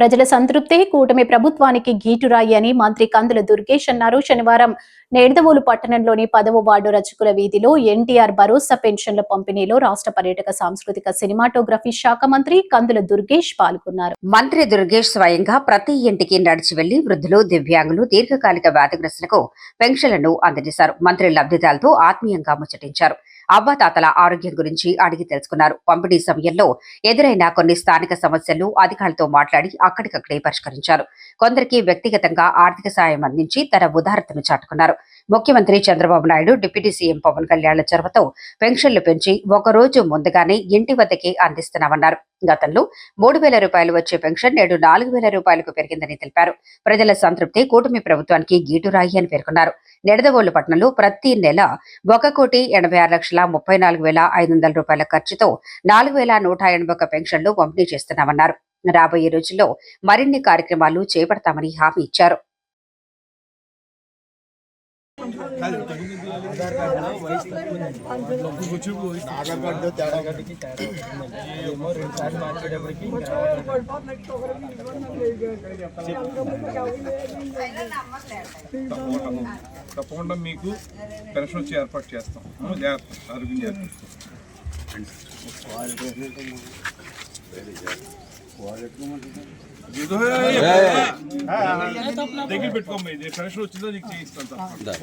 ప్రజల సంతృప్తి కూటమి ప్రభుత్వానికి గీటురాయి అని మంత్రి కందుల దుర్గేష్ అన్నారు. శనివారం నేడదవోలు పట్టణంలోని పదవ వార్డు రచకుల వీధిలో ఎన్టీఆర్ భరోసా పెన్షన్ల పంపిణీలో రాష్ట్ర పర్యాటక సాంస్కృతిక సినిమాటోగ్రఫీ శాఖ మంత్రి కందుల దుర్గేష్ పాల్గొన్నారు. మంత్రి దుర్గేష్ స్వయంగా ప్రతి ఇంటికి నడిచి వెళ్ళి వృద్ధులు దివ్యాంగులు దీర్ఘకాలిక వ్యాధిగ్రస్తులకు పెన్షన్లను అందజేశారు. మంత్రి లబ్ధిదారులతో ఆత్మీయంగా ముచ్చటించారు. అవ్వాతాతల ఆరోగ్యం గురించి అడిగి తెలుసుకున్నారు. పంపిణీ సమయంలో ఎదురైన కొన్ని స్థానిక సమస్యలు అధికారులతో మాట్లాడి అక్కడికక్కడే పరిష్కరించారు. కొందరికి వ్యక్తిగతంగా ఆర్థిక సాయం అందించి తన ఉదారతను చాటుకున్నారు. ముఖ్యమంత్రి చంద్రబాబు నాయుడు డిప్యూటీ సీఎం పవన్ కళ్యాణ్ చొరవతో పెన్షన్లు పెంచి ఒక రోజు ముందుగానే ఇంటి వద్దకే అందిస్తున్నామన్నారు. గతంలో మూడు వేల రూపాయలు వచ్చే పెన్షన్ నేడు నాలుగు వేల రూపాయలకు పెరిగిందని తెలిపారు. ప్రజల సంతృప్తి కూటమి ప్రభుత్వానికి గీటురాయి అని పేర్కొన్నారు. నిడదవోలు పట్టణంలో ప్రతి నెల ఒక కోటి ఎనభై ఆరు లక్షల ముప్పై నాలుగు వేల ఐదు వందల రూపాయల ఖర్చుతో నాలుగు వేల నూట ఎనభై ఒక్క పెన్షన్లు పంపిణీ చేస్తున్నామన్నారు. రాబోయే రోజుల్లో మరిన్ని కార్యక్రమాలు చేపడతామని హామీ ఇచ్చారు. తప్పకుండా మీకు పెన్షన్ వచ్చి ఏర్పాటు చేస్తాం ఆ, జాగ్రత్త ఆరోగ్యం జాగ్రత్త ఇదో, దగ్గర పెట్టుకోమ్మా ఇది పెన్షన్ వచ్చిందో నీకు చేయిస్తాను తప్పకుండా.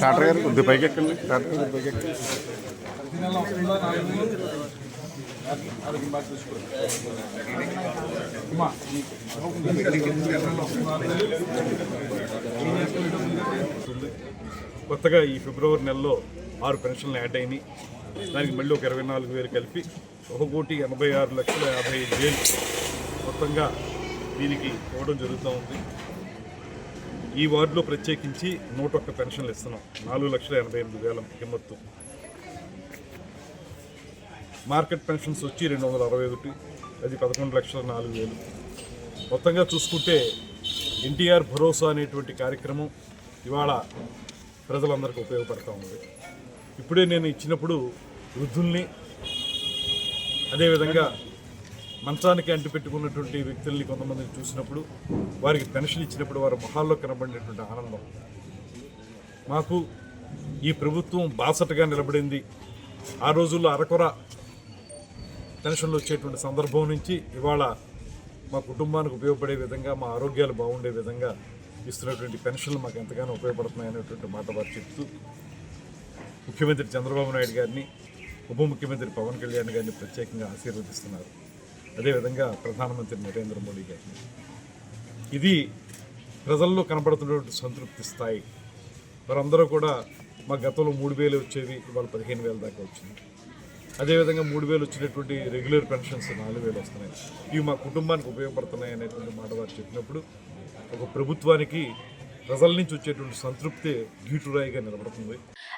డాక్టర్ గారు కొద్ది పైకి ఎక్కండి డాక్టర్ గారు పైకి ఎక్కండి కొత్తగా ఈ ఫిబ్రవరి నెలలో ఆరు పెన్షన్లు యాడ్ అయినాయి. దానికి మళ్ళీ ఒక ఇరవై నాలుగు వేలు కలిపి ఒక కోటి ఎనభై ఆరు లక్షల యాభై ఐదు వేలు మొత్తంగా దీనికి ఇవ్వడం జరుగుతూ ఉంది. ఈ వార్డులో ప్రత్యేకించి నూట ఒక్క పెన్షన్లు ఇస్తున్నాం. నాలుగు లక్షల ఎనభై ఎనిమిది వేల కిమ్మత్తు మార్కెట్ పెన్షన్స్ వచ్చి రెండు వందల అరవై ఒకటి అది పదకొండు లక్షల నాలుగు వేలు. మొత్తంగా చూసుకుంటే ఎన్టీఆర్ భరోసా అనేటువంటి కార్యక్రమం ఇవాళ ప్రజలందరికీ ఉపయోగపడతా ఉంది. ఇప్పుడే నేను ఇచ్చినప్పుడు వృద్ధుల్ని అదేవిధంగా మంచానికి అంటిపెట్టుకున్నటువంటి వ్యక్తుల్ని కొంతమందిని చూసినప్పుడు వారికి పెన్షన్ ఇచ్చినప్పుడు వారి మొహాల్లో కనబడినటువంటి ఆనందం. మాకు ఈ ప్రభుత్వం బాసటగా నిలబడింది. ఆ రోజుల్లో అరకొర పెన్షన్లు వచ్చేటువంటి సందర్భం నుంచి ఇవాళ మా కుటుంబానికి ఉపయోగపడే విధంగా మా ఆరోగ్యాలు బాగుండే విధంగా ఇస్తున్నటువంటి పెన్షన్లు మాకు ఎంతగానో ఉపయోగపడుతున్నాయి అనేటువంటి మాట వారు చెప్తూ ముఖ్యమంత్రి చంద్రబాబు నాయుడు గారిని ఉప ముఖ్యమంత్రి పవన్ కళ్యాణ్ గారిని ప్రత్యేకంగా ఆశీర్వదిస్తున్నారు. అదేవిధంగా ప్రధానమంత్రి నరేంద్ర మోడీ గారిని. ఇది ప్రజల్లో కనపడుతున్నటువంటి సంతృప్తి స్థాయి. వారందరూ కూడా మా గతంలో మూడు వేలు వచ్చేది ఇవాళ పదిహేను వేల దాకా వచ్చింది. అదేవిధంగా మూడు వేలు వచ్చినటువంటి రెగ్యులర్ పెన్షన్స్ నాలుగు వేలు వస్తున్నాయి. ఇవి మా కుటుంబానికి ఉపయోగపడుతున్నాయి అనేటువంటి మాట వారు చెప్పినప్పుడు ఒక ప్రభుత్వానికి ప్రజల నుంచి వచ్చేటువంటి సంతృప్తి గీటురాయిగా నిలబడుతుంది.